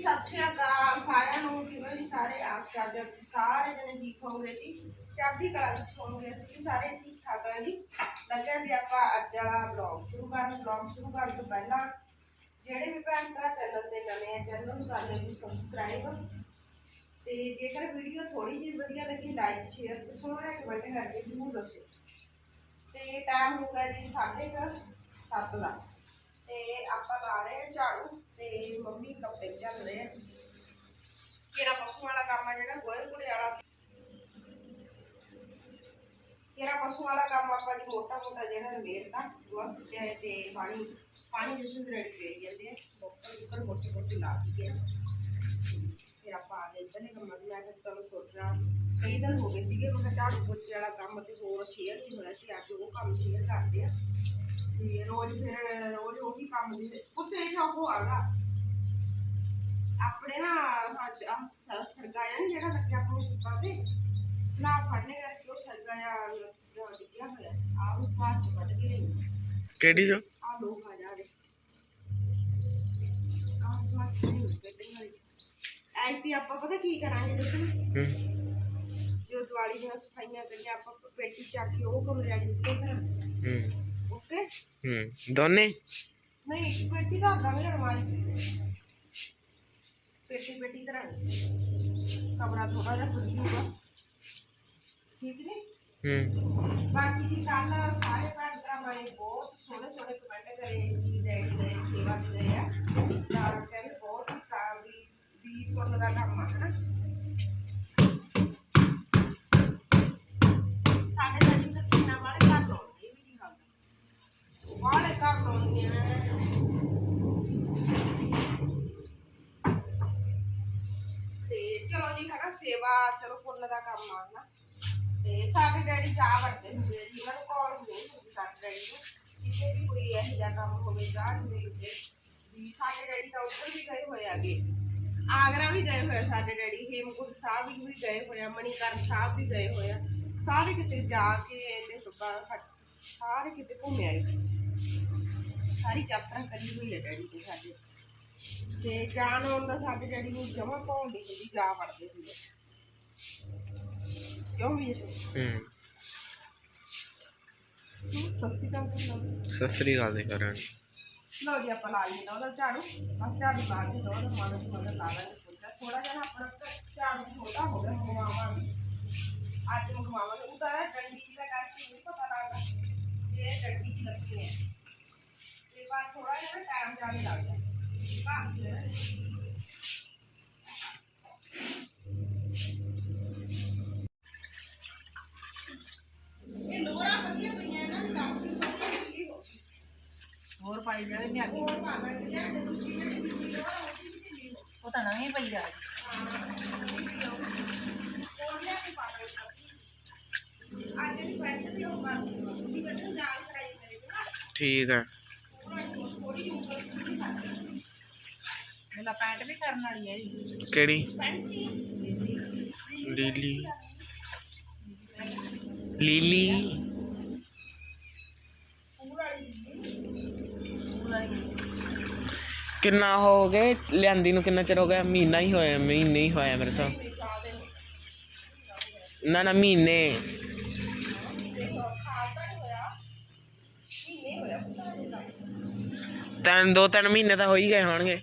ਸਤਿ ਸ਼੍ਰੀ ਅਕਾਲ ਸਾਰਿਆਂ ਨੂੰ, ਕਿਵੇਂ ਜੀ ਸਾਰੇ? ਆਸ ਕਰਦੇ ਹਾਂ ਸਾਰੇ ਜਣੇ ਠੀਕ ਹੋਵੋਗੇ ਜੀ? ਚੜ੍ਹਦੀ ਕਲਾ ਵਿੱਚ ਹੋਵੋਗੇ ਅਸੀਂ ਸਾਰੇ ਠੀਕ ਠਾਕ ਹਾਂ ਜੀ। ਲੱਗਿਆ ਵੀ ਆਪਾਂ ਅੱਜ ਵਾਲਾ ਵਲੌਗ ਸ਼ੁਰੂ ਕਰਨ ਵਲੌਗ ਸ਼ੁਰੂ ਕਰਨ ਤੋਂ ਪਹਿਲਾਂ ਜਿਹੜੇ ਵੀ ਭੈਣ ਭਰਾ ਚੈਨਲ ਤੇ ਨਵੇਂ ਆ ਚੈਨਲ ਨੂੰ ਕਰ ਲਿਓ ਸਬਸਕ੍ਰਾਈਬ ਤੇ ਜੇਕਰ ਵੀਡੀਓ ਥੋੜੀ ਜਿਹੀ ਵਧੀਆ ਲੱਗੀ ਲਾਈਕ ਸ਼ੇਅਰ ਤੇ ਸੋਹਣਾ ਕਮੈਂਟ ਕਰਕੇ ਜ਼ਰੂਰ ਦੱਸੋ ਤੇ ਟਾਈਮ ਹੋ ਗਿਆ ਜੀ ਸਾਢੇ ਕੁ ਸੱਤ ਦਾ। ਤੇ ਆਪਾਂ ਲਾ ਰਹੇ ਹਾਂ ਝਾੜੂ। ਤੇ ਮੰਮੀ ਕੱਪੜੇ ਚੱਲ ਰਹੇ ਆ ਕਿਹੜਾ ਪਸ਼ੂ ਵਾਲਾ ਕੰਮ ਆ ਜਿਹੜਾ ਗੋਹੇ ਕੂੜੇ ਵਾਲਾ ਕਿਹੜਾ ਪਸ਼ੂ ਵਾਲਾ ਕੰਮ ਆਪਾਂ ਜੀ ਮੋਟਾ ਮੋਟਾ ਜਿਹੜਾ ਨਵੇੜਦਾ ਗੋਹਾ ਸੁੱਟਿਆ ਹੈ ਤੇ ਪਾਣੀ ਪਾਣੀ ਜਿਸ ਨੂੰ ਰੈਡੀ ਕਰੀ ਜਾਂਦੇ ਆ ਉੱਪਰ ਉੱਪਰ ਮੋਟੀ ਮੋਟੀ ਲਾ ਦਿੱਤੀ ਆ ਫਿਰ ਆਪਾਂ ਆ ਗਏ ਇੱਧਰਲੇ ਕੰਮਾਂ ਦੀ ਮੈਂ ਕਿਹਾ ਚਲੋ ਸੋਚਣਾ ਕਈ ਦਿਨ ਹੋ ਗਏ ਸੀਗੇ ਮੈਂ ਕਿਹਾ ਝਾੜੂ ਪੋਚੇ ਵਾਲਾ ਕੰਮ ਤੇ ਹੋਰ ਸ਼ੇਅਰ ਨਹੀਂ ਹੋਇਆ ਸੀ ਅੱਜ ਉਹ ਕੰਮ ਸ਼ੇਅਰ ਕਰਦੇ ਆ ਤੇ ਰੋਜ਼ ਫਿਰ ਰੋਜ਼ ਉਹੀ ਕੰਮ ਦੀ ਉੱਤੇ ਇਹ ਉਹ ਆਗਾ ਆਪਣੇ ਨਾ ਅੱਜ ਆਹ ਸ- ਸਰਗਾਇਆ ਨੀ ਜਿਹੜਾ ਲੱਗਿਆ ਆਪਣੇ ਸੁੱਕਾ ਤੇ ਨਾ ਫੜਨੇ ਕਰਕੇ ਉਹ ਸਰਗਾਇਆ ਡਿੱਗਿਆ ਹੋਇਆ ਆ ਉਸ ਬਾਅਦ ਚ ਵੱਢ ਕੇ ਲਈ ਕਿਹੜੀ ਜੋ ਆ ਲੋਕ ਆ ਜਾ ਰਹੇ ਆ ਉਸ ਬਾਅਦ ਚ ਨਹੀਂ ਕੱਢਣੀ ਹੋਈ ਐਸੀ ਆਪਾਂ ਪਤਾ ਕੀ ਕਰਾਂਗੇ ਦੇਖੋ ਹੂੰ ਜੋ ਦੀਵਾਲੀ ਦੀਆਂ ਸਫਾਈਆਂ ਕਰੀਆਂ ਆਪਾਂ ਪੇਟੀ ਪੇਟੀ ਦਾ ਕਰਾਂਗੇ ਕਮਰਾ ਥੋੜਾ ਜਿਹਾ ਖੁੱਲ ਜੂਗਾ। ਠੀਕ ਨਹੀਂ ਹੂੰ। ਬਾਕੀ ਦੀ ਕੱਲ ਸਾਰੇ ਭੈਣ ਭਰਾਵਾਂ ਨੇ ਬਹੁਤ ਸੋਹਣੇ ਸੋਹਣੇ ਕਮੈਂਟ ਕਰੇ ਜੀ ਡੈਡੀ ਦੇ ਸੇਵਾ ਦੇ ਆ। ਤਾਂ ਕਹਿੰਦੇ ਬਹੁਤ ਹੀ ਕੰਮ ਵੀ ਵੀ ਸੁਣਨ ਦਾ ਕੰਮ ਆ ਹਨਾ? ਸਾਡੇ ਜੀ ਸਕੀਨਾ ਵਾਲੇ ਘਰ ਲਾਉਂਦੇ ਇਹ ਵੀ ਨਹੀਂ ਗੱਲ। ਵਾਲੇ ਘਰ ਲਾਉਂਦੀਆਂ ਤੇ ਚਲੋ ਹਨਾ, ਸੇਵਾ ਚਲੋ ਪੁੰਨ ਦਾ ਕੰਮ ਆ ਹਨਾ। ਤੇ ਸਾਡੇ ਡੈਡੀ ਚਾਹ ਵਰਤੇ ਹੁੰਦੇ ਆ ਜੀ, ਉਹਨਾਂ ਨੂੰ ਕਾਲ ਨਹੀਂ ਹੁੰਦੀ ਸਾਡੇ ਡੈਡੀ ਨੂੰ। ਕਿਸੇ ਵੀ ਕੋਈ ਇਹੋ ਜਿਹਾ ਕੰਮ ਹੋਵੇ, ਚਾਹ ਨਹੀਂ ਹੁੰਦੇ। ਵੀ ਸਾਡੇ ਡੈਡੀ ਤਾਂ ਉੱਧਰ ਵੀ ਗਏ ਹੋਏ ਆਗੇ ਆਗਰਾ ਵੀ ਗਏ ਹੋਏ ਸਾਡੇ ਡੈਡੀ, ਹੇਮਕੁੰਟ ਸਾਹਿਬ ਵੀ ਗਏ ਹੋਏ ਆ ਮਣੀਕਰਨ ਸਾਹਿਬ ਵੀ ਗਏ ਹੋਏ ਆ। ਸਾਰੇ ਕਿਤੇ ਜਾ ਕੇ ਇਹਨੇ ਸੁੱਕਾ ਸਾਰੇ ਕਿਤੇ ਘੁੰਮਿਆ ਆਏ। ਸਾਰੀ ਯਾਤਰਾ ਕਰੀ ਹੋਈ ਹੈ ਡੈਡੀ ਤੇ ਸਾਡੇ। ਤੇ ਜਾਣ ਆਉਣ ਦਾ ਸਾਡੇ ਡੈਡੀ ਨੂੰ ਜਮਾ ਪਾਉਣ ਦੀ ਹੁੰਦੀ ਜਾ ਵੜਦੇ ਹੁੰਦੇ ਕਿਉਂ ਵੀ ਹੂੰ। ਸਸਤੀ ਤਾਂ ਸਤਿ ਸ੍ਰੀ ਅਕਾਲ ਦੇ ਕਰਾਂ ਲਓ ਜੀ ਆਪਾਂ ਲਾ ਲਈਏ ਉਹਦਾ ਝਾੜੂ। ਬਸ ਝਾੜੂ ਲਾ ਕੇ ਦੋ ਉਹਦਾ ਮਾੜਾ ਜਿਹਾ ਮਗਰ ਲਾ ਲਾਂਗੇ ਥੋੜਾ ਜਿਹਾ ਨਾ ਆਪਣਾ ਝਾੜੂ ਛੋਟਾ ਹੋ ਗਿਆ ਮੰਗਵਾਵਾਂਗੇ। ਅੱਜ ਮੰਗਵਾਵਾਂਗੇ। ਉਹ ਤਾਂ ਡੰਡੀ ਦਾ ਕਰਕੇ ਨਹੀਂ ਪਤਾ ਲੱਗਦਾ। ਇਹ ਡੰਡੀ ਦੀ ਲੱਗੀ ਹੈ। ਇਹ ਬਾਅਦ ਥੋੜਾ ਜਿਹਾ ਨਾ ਟਾਈਮ ਜ਼ਿਆਦਾ ਲੱਗਦਾ ਕਾਫੀ ਹੈ ਇਹ ਲੋਰਾ ਵਧੀਆ ਪਈਆਂ ਨਾ ਕੰਮ ਦੀ ਸੋਹਣੀ ਹੁੰਦੀ ਹੋ ਪੈਂਟ ਵੀ ਕਰਨ ਵਾਲੀ ਹੈ ਕਿਹੜੀ? ਲੀਲੀ। ਲੀਲੀ? ਕਿੰਨਾ ਹੋ ਗਏ ਲਿਆਂਦੀ ਨੂੰ ਕਿੰਨਾ ਚਿਰ ਹੋ ਗਿਆ? ਮਹੀਨਾ ਹੀ ਹੋਇਆ ਮਹੀਨੇ ਹੀ ਹੋਇਆ ਮੇਰੇ ਸਾਹ ਨਾ ਨਾ ਮਹੀਨੇ। ਤਿੰਨ ਦੋ ਤਿੰਨ ਮਹੀਨੇ ਤਾਂ ਹੋ ਹੀ ਗਏ ਹੋਣਗੇ।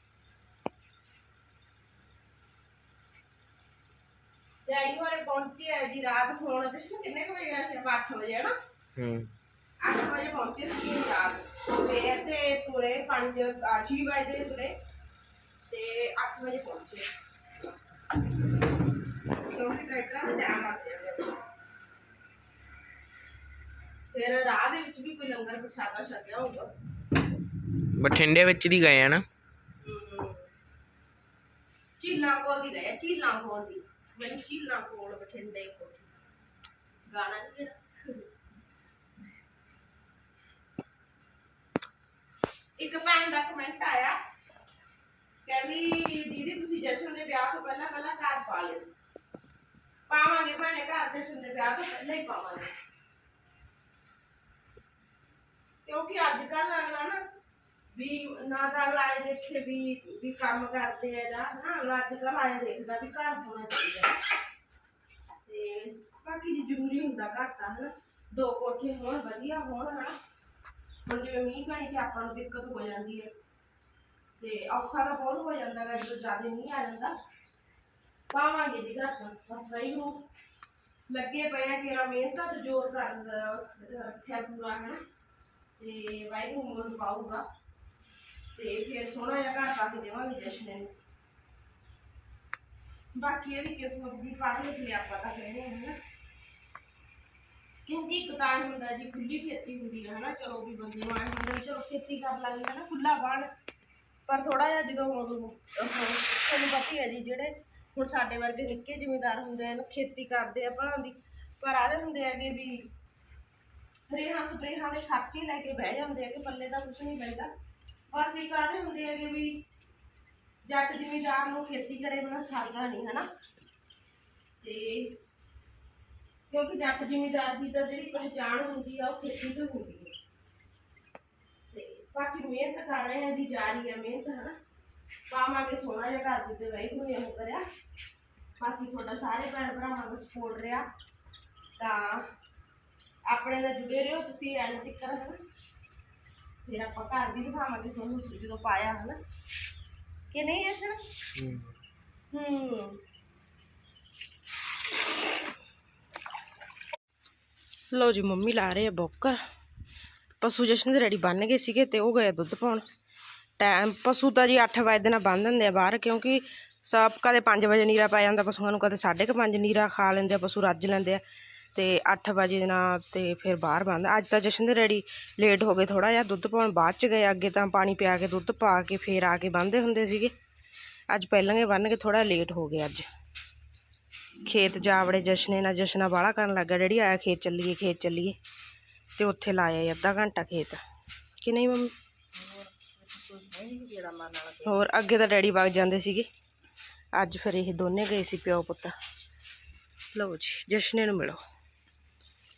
ਡੈਡੀ ਵਾਲੇ ਪਹੁੰਚੇ ਆ ਜੀ ਰਾਤ ਹੁਣ ਜਸ਼ਨ ਕਿੰਨੇ ਕੁ ਵਜੇ ਸੀ? 8 ਵਜੇ ਹਨਾ? ਹੂੰ। 8 ਵਜੇ ਪਹੁੰਚੇ ਸੀ ਰਾਤ। ਸਵੇਰ ਦੇ ਤੁਰੇ 5 6 ਵਜੇ ਦੇ ਤੁਰੇ। ਤੇ 8 ਵਜੇ ਪਹੁੰਚੇ। ਕਿਉਂਕਿ ਟਰੈਕਟਰਾਂ ਦਾ ਟਾਈਮ ਲੱਗ ਜਾਂਦਾ ਫਿਰ। ਰਾਹ ਦੇ ਵਿੱਚ ਵੀ ਕੋਈ ਲੰਗਰ ਪ੍ਰਸ਼ਾਦਾ ਛਕਿਆ ਹੋਊਗਾ। ਬਠਿੰਡੇ ਵਿੱਚ ਦੀ ਗਏ ਆ ਨਾ? ਚੀਲਾ ਕੋਲ ਦੀ ਗਏ ਚੀਲਾ ਕੋਲ ਦੀ। ਮੈਨੂੰ ਚੀਲਾ ਕੋਲ ਬਠਿੰਡੇ ਕੋਲ ਗਾਣਾ ਨੀ ਕਿਹੜਾ ਇੱਕ ਭੈਣ ਦਾ ਕਮੈਂਟ ਆਇਆ ਕਹਿੰਦੀ ਦੀਦੀ, ਤੁਸੀਂ ਜਸ਼ਨ ਦੇ ਵਿਆਹ ਤੋਂ ਪਹਿਲਾਂ ਪਹਿਲਾਂ ਘਰ ਪਾ ਲਿਓ। ਪਾਵਾਂਗੇ ਭੈਣੇ ਘਰ ਜਸ਼ਨ ਦੇ ਵਿਆਹ ਤੋਂ ਪਹਿਲਾਂ ਹੀ ਪਾਵਾਂਗੇ। ਕਿਉਂਕਿ ਅੱਜ ਕੱਲ ਅਗਲਾ ਨਾ ਵੀ ਨਾ ਤਾਂ ਲਾਏ ਦੇਖੇ ਵੀ ਵੀ ਕੰਮ ਕਰਦੇ ਆ ਜਾਂ ਨਾ ਅਗਲਾ ਅੱਜ ਕੱਲ ਦੇਖਦਾ ਵੀ ਘਰ ਹੋਣਾ ਚਾਹੀਦਾ। ਤੇ ਬਾਕੀ ਜੀ ਜ਼ਰੂਰੀ ਹੁੰਦਾ ਘਰ ਤਾਂ ਹਨਾ। ਦੋ ਕੋਠੇ ਹੋਣ, ਵਧੀਆ ਹੋਣ, ਹਨਾ। ਹੁਣ ਜਿਵੇਂ ਮੀਂਹ ਪੈਣੀ ਚ ਆਪਾਂ ਨੂੰ ਦਿੱਕਤ ਹੋ ਜਾਂਦੀ ਹੈ ਤੇ ਔਖਾ ਤਾਂ ਬਹੁਤ ਹੋ ਜਾਂਦਾ ਗਾ ਜਦੋਂ ਜ਼ਿਆਦਾ ਮੀਂਹ ਆ ਜਾਂਦਾ। ਪਾਵਾਂਗੇ ਜੀ ਘਰ ਤੋਂ ਬਸ ਵਈ ਨੂੰ ਲੱਗੇ ਪਏ ਆ ਕਿ ਮਿਹਨਤ ਜ਼ੋਰ ਕਰ ਰੱਖਿਆ ਪੂਰਾ ਹੈ ਤੇ ਵਾਹਿਗੁਰੂ ਨੂੰ ਪਾਊਗਾ। ਤੇ ਫਿਰ ਸੋਹਣਾ ਜਿਹਾ ਘਰ ਪਾ ਕੇ ਦੇਵਾਂਗੇ ਜਸ਼ਨ ਨੂੰ। ਬਾਕੀ ਇਹਦੀ ਕਿਸਮਤ ਵੀ ਪੜ੍ਹ ਲਿਖ ਲਿਆ ਆਪਾਂ ਤਾਂ ਕਹਿੰਦੇ ਹਾਂ ਨਾ ਕਿਉਂਕਿ ਇੱਕ ਹੁੰਦਾ ਜੀ ਖੁੱਲੀ ਖੇਤੀ ਹੁੰਦੀ ਹੈ ਹਨਾ, ਚਲੋ ਵੀ ਬੰਦੇ ਨੂੰ ਆਏ ਹੁੰਦਾ ਚਲੋ ਖੇਤੀ ਕਰ ਲਾਂਗੇ ਹਨਾ ਖੁੱਲਾ ਬਾਣ। ਪਰ ਥੋੜਾ ਜਿਹਾ ਜਦੋਂ ਹੁਣ ਤੁਹਾਨੂੰ ਪਤਾ ਹੈ ਜੀ, ਜਿਹੜੇ ਹੁਣ ਸਾਡੇ ਵਰਗੇ ਨਿੱਕੇ ਜਿਮੀਦਾਰ ਹੁੰਦੇ ਹਨ ਖੇਤੀ ਕਰਦੇ ਆ ਭਲਾਂ ਦੀ, ਪਰ ਆਦੇ ਹੁੰਦੇ ਹੈਗੇ ਵੀ, ਰੇਹਾਂ ਸਪਰੇਹਾਂ ਦੇ ਖਰਚੇ ਲੈ ਕੇ ਬਹਿ ਜਾਂਦੇ ਹੈਗੇ, ਪੱਲੇ ਦਾ ਕੁਝ ਨਹੀਂ ਪੈਂਦਾ ਬਸ ਇੱਕ ਆਦੇ ਹੁੰਦੇ ਹੈਗੇ ਵੀ ਜੱਟ ਜਿਮੀਦਾਰ ਨੂੰ ਖੇਤੀ ਕਰੇ ਬਿਨਾ ਸਰਦਾ ਨਹੀਂ, ਹਨਾ? ਤੇ ਕਿਉਂਕਿ ਜੱਟ ਜਿਮੀਦਾਰ ਦੀ ਤਾਂ ਜਿਹੜੀ ਪਹਿਚਾਣ ਹੁੰਦੀ ਆ, ਉਹ ਖੇਤੀ ਤੋਂ ਹੁੰਦੀ ਹੈ ਤੇ ਬਾਕੀ ਮਿਹਨਤ ਕਰ ਰਹੇ ਆ ਜੀ, ਜਾਰੀ ਹੈ ਮਿਹਨਤ, ਹਨਾ? ਪਾਵਾਂਗੇ ਸੋਹਣਾ ਜਿਹਾ ਘਰ ਜਿੱਤੇ ਵਾਹਿਗੁਰੂ ਨੇ ਉਹ ਕਰਿਆ। ਬਾਕੀ ਤੁਹਾਡਾ ਸਾਰੇ ਭੈਣ ਭਰਾਵਾਂ ਦਾ ਸਪੋਰਟ ਰਿਹਾ। ਤਾਂ ਆਪਣੇ ਨਾਲ ਜੁੜੇ ਰਹੋ, ਤੁਸੀਂ ਐਂਡ ਤੱਕ, ਹਨਾ? ਫਿਰ ਆਪਾਂ ਘਰ ਵੀ ਦਿਖਾਵਾਂਗੇ ਤੁਹਾਨੂੰ ਜਦੋਂ ਪਾਇਆ ਹਨਾ। ਕਿ ਨਹੀਂ ਅਸਰ ਹੂੰ। ਲਓ ਜੀ ਮੰਮੀ ਲਾ ਰਹੇ ਆ ਬੋਕਰ। ਪਸ਼ੂ ਜਸ਼ਨ ਦੇ ਰੈਡੀ ਬੰਨ ਗਏ ਸੀਗੇ ਤੇ ਉਹ ਗਏ ਦੁੱਧ ਪਾਉਣ। ਟਾਈਮ ਪਸ਼ੂ ਤਾਂ ਜੀ 8 ਵਜੇ ਦੇ ਨਾਲ ਬੰਨ ਦਿੰਦੇ ਆ ਬਾਹਰ ਕਿਉਂਕਿ ਸਭ ਕਦੇ 5 ਵਜੇ ਨੀਰਾ ਪੈ ਜਾਂਦਾ ਪਸ਼ੂਆਂ ਨੂੰ ਕਦੇ 5:30 ਨੀਰਾ ਖਾ ਲੈਂਦੇ ਆ ਪਸ਼ੂ ਰੱਜ ਲੈਂਦੇ ਆ। ਅਤੇ ਅੱਠ ਵਜੇ ਦੇ ਨਾਲ ਅਤੇ ਫਿਰ ਬਾਹਰ ਬੰਦ। ਅੱਜ ਤਾਂ ਜਸ਼ਨ ਦੇ ਡੈਡੀ ਲੇਟ ਹੋ ਗਏ ਥੋੜ੍ਹਾ ਜਿਹਾ, ਦੁੱਧ ਪਾਉਣ ਬਾਅਦ ਚ ਗਏ, ਅੱਗੇ ਤਾਂ ਪਾਣੀ ਪਿਆ ਕੇ ਦੁੱਧ ਪਾ ਕੇ ਫਿਰ ਆ ਕੇ ਬੰਨ੍ਹਦੇ ਹੁੰਦੇ ਸੀਗੇ। ਅੱਜ ਪਹਿਲਾਂ ਹੀ ਬੰਨ ਕੇ ਥੋੜਾ ਲੇਟ ਹੋ ਗਏ ਅੱਜ। ਖੇਤ ਜਾਵੜੇ ਜਸ਼ਨੇ ਨਾਲ ਜਸ਼ਨਾ ਬਾਹਲਾ ਕਰਨ ਲੱਗਾ, ਡੈਡੀ ਆਇਆ ਖੇਤ ਚੱਲੀਏ ਖੇਤ ਚੱਲੀਏ। ਤੇ ਉੱਥੇ ਲਾਇਆ ਅੱਧਾ ਘੰਟਾ ਖੇਤ। ਕਿ ਨਹੀਂ ਮੰਮੀ? ਹੋਰ ਅੱਗੇ ਤਾਂ ਡੈਡੀ ਵਗ ਜਾਂਦੇ ਸੀਗੇ। ਅੱਜ ਫਿਰ ਇਹ ਦੋਨੇ ਗਏ ਸੀ ਪਿਓ ਪੁੱਤ। ਲਓ ਜੀ, ਜਸ਼ਨੇ ਨੂੰ ਮਿਲੋ।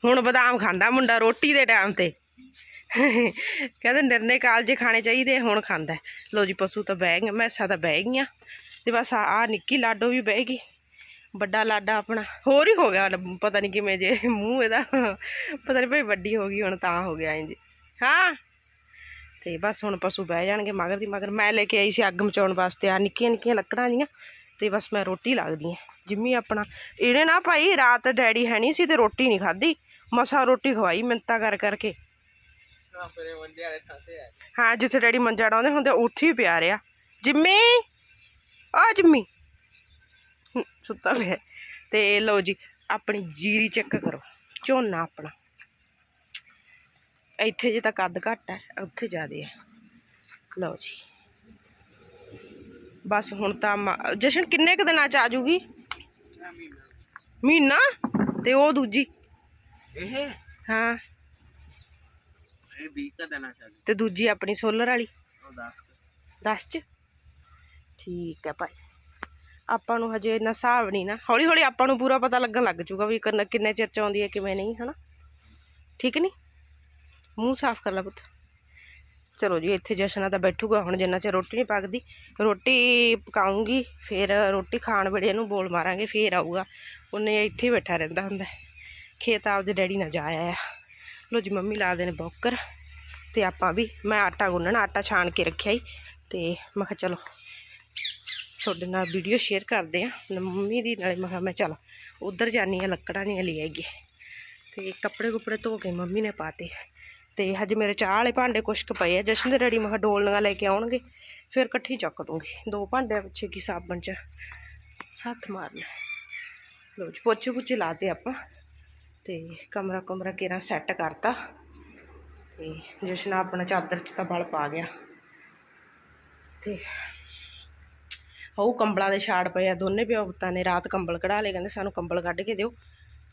ਹੁਣ ਬਦਾਮ ਖਾਂਦਾ ਮੁੰਡਾ ਰੋਟੀ ਦੇ ਟਾਈਮ ਤੇ। ਕਹਿੰਦੇ ਨਿਰਣੇ ਕਾਲਜੇ ਖਾਣੇ ਚਾਹੀਦੇ, ਹੁਣ ਖਾਂਦਾ। ਹੈ। ਲਓ ਜੀ, ਪਸ਼ੂ ਤਾਂ ਬਹਿ ਗਏ ਮੈਸਾਂ ਤਾਂ ਬਹਿ ਗਈਆਂ। ਤੇ ਬਸ ਆ ਨਿੱਕੀ ਲਾਡੋ ਵੀ ਬਹਿ ਗਈ। ਵੱਡਾ ਲਾਡਾ ਆਪਣਾ, ਹੋਰ ਹੀ ਹੋ ਗਿਆ, ਪਤਾ ਨਹੀਂ ਕਿਵੇਂ ਜੇ ਮੂੰਹ ਇਹਦਾ। ਪਤਾ ਨਹੀਂ ਭਾਈ ਵੱਡੀ ਹੋ ਗਈ, ਹੁਣ ਤਾਂ ਹੋ ਗਿਆ ਇੰਜ। ਹਾਂ। ਤੇ ਬਸ ਹੁਣ ਪਸ਼ੂ ਬਹਿ ਜਾਣਗੇ ਮਗਰ ਦੀ ਮਗਰ। ਮੈਂ ਲੈ ਕੇ ਆਈ ਸੀ ਅੱਗ ਮਚਾਉਣ ਵਾਸਤੇ, ਆ ਨਿੱਕੀਆਂ ਨਿੱਕੀਆਂ ਲੱਕੜਾਂ ਜੀਆਂ। ਤੇ ਬਸ ਮੈਂ ਰੋਟੀ ਲੱਗਦੀ ਆ ਜਿੰਮੀ ਆਪਣਾ, ਇਹਨੇ ਨਾ ਭਾਈ, ਰਾਤ ਡੈਡੀ ਹੈ ਨਹੀਂ ਸੀ ਤੇ ਰੋਟੀ ਨਹੀਂ ਖਾਧੀ। ਮਸਾ ਰੋਟੀ ਖਵਾਈ ਮਿੰਤਾ ਕਰ ਕਰਕੇ। ਹਾਂ ਜਿੱਥੇ ਡੈਡੀ ਮੰਜਾ ਡਾਉਂਦੇ ਹੁੰਦੇ ਉੱਥੇ ਹੀ ਪਿਆ ਰਿਹਾ। ਜਿੰਮੀ ਆ ਜਿੰਮੀ। ਸੁੱਤਾ ਪਿਆ। ਤੇ ਲਓ ਜੀ ਆਪਣੀ ਜੀਰੀ ਚੈੱਕ ਕਰੋ। ਝੋਨਾ ਆਪਣਾ। ਇੱਥੇ ਜੇ ਤਾਂ ਕੱਦ ਘੱਟ ਹੈ ਉੱਥੇ ਜ਼ਿਆਦੇ ਹੈ। ਲਓ ਜੀ। ਬਸ ਹੁਣ ਤਾਂ ਜਸ਼ਨ ਕਿੰਨੇ ਕੁ ਦਿਨਾਂ ਚ ਆ ਜੂਗੀ? ਮਹੀਨਾ? ਤੇ ਉਹ ਦੂਜੀ। ਇਹ? ਹਾਂ। ਇਹ 20 ਦਾ ਦੇਣਾ ਚਾਹੀਦਾ ਤੇ ਦੂਜੀ ਆਪਣੀ ਸੋਲਰ ਵਾਲੀ। ਉਹ 10 10 ਚ। ਠੀਕ ਹੈ ਭਾਈ। ਆਪਾਂ ਨੂੰ ਹਜੇ ਇੰਨਾ ਹਿਸਾਬ ਨਹੀਂ ਨਾ। ਹੌਲੀ ਹੌਲੀ ਆਪਾਂ ਨੂੰ ਪੂਰਾ ਪਤਾ ਲੱਗਣ ਲੱਗ ਜੂਗਾ ਵੀ ਕਿੰਨਾ- ਚਿਰ ਚ ਆਉਂਦੀ ਹੈ ਕਿਵੇਂ ਨਹੀਂ ਹਨਾ? ਠੀਕ ਨਹੀਂ? ਮੂੰਹ ਸਾਫ਼ ਕਰ ਲੈ ਪੁੱਤ। ਚਲੋ ਜੀ ਇੱਥੇ ਜਸ਼ਨਾ ਤਾਂ ਬੈਠੂਗਾ। ਹੁਣ ਜਿੰਨਾ ਚਿਰ ਰੋਟੀ ਨਹੀਂ ਪੱਕਦੀ ਰੋਟੀ ਪਕਾਉਂਗੀ ਫਿਰ ਰੋਟੀ ਖਾਣ ਵੇਲੇ ਇਹਨੂੰ ਬੋਲ ਮਾਰਾਂਗੇ ਫੇਰ ਆਊਗਾ। ਉਹਨੇ ਇੱਥੇ ਬੈਠਾ ਰਹਿੰਦਾ ਹੁੰਦਾ। ਖੇਤ ਆਪਦੇ ਡੈਡੀ ਨਾਲ ਜਾ ਆਇਆ ਲੋ ਜੀ, ਮੰਮੀ ਲਾ ਦੇ ਨੇ ਬੌਕਰ ਤੇ ਆਪਾਂ ਵੀ, ਮੈਂ ਆਟਾ ਗੁੰਨਣਾ, ਆਟਾ ਛਾਣ ਕੇ ਰੱਖਿਆ ਹੀ ਤੇ ਮੈਂ ਕਿਹਾ ਚਲੋ, ਤੁਹਾਡੇ ਨਾਲ ਵੀਡੀਓ ਸ਼ੇਅਰ ਕਰਦੇ ਆ। ਮੰਮੀ ਦੀ ਨਾਲੇ ਮੈਂ ਕਿਹਾ, ਮੈਂ ਚਲ, ਉਧਰ ਜਾਨੀ ਆ, ਲੱਕੜਾਂ ਦੀਆਂ ਲੈ ਆਈਏ। ਤੇ ਕੱਪੜੇ ਕੁਪੜੇ ਧੋ ਕੇ ਮੰਮੀ ਨੇ ਪਾਤੇ। ਤੇ ਹਜੇ ਮੇਰੇ ਚਾਹ ਵਾਲੇ ਭਾਂਡੇ ਕੁਛ ਕੁ ਪਏ ਆ। ਜਸ਼ਨ ਦੇ ਡੈਡੀ ਮੈਂ ਕਿਹਾ ਡੋਲਣੀਆਂ ਲੈ ਕੇ ਆਉਣਗੇ, ਫਿਰ ਇਕੱਠੀ ਚੱਕ ਦੂੰਗੀ। ਦੋ ਭਾਂਡਿਆਂ ਪਿੱਛੇ ਕੀ ਸਾਬਣ ਚ ਹੱਥ ਮਾਰਨਾ। ਲੋ ਜੀ, ਪੋਚੇ ਪੁੱਚੇ ਲਾਤੇ ਆਪਾਂ। ਤੇ ਕਮਰਾ ਕਮਰਾ ਕੇਰਾ ਸੈੱਟ ਕਰਤਾ ਤੇ ਜਸ਼ਨ ਆਪਣਾ ਚਾਦਰ ਚ ਤਾਂ ਬਲ ਪਾ ਗਿਆ। ਤੇ ਉਹ ਕੰਬਲਾਂ ਦੇ ਛਾੜ ਪਏ ਆ, ਦੋਨੇ ਪਿਓ ਪੁੱਤਾਂ ਨੇ ਰਾਤ ਕੰਬਲ ਕਢਾ ਲਏ, ਕਹਿੰਦੇ ਸਾਨੂੰ ਕੰਬਲ ਕੱਢ ਕੇ ਦਿਓ।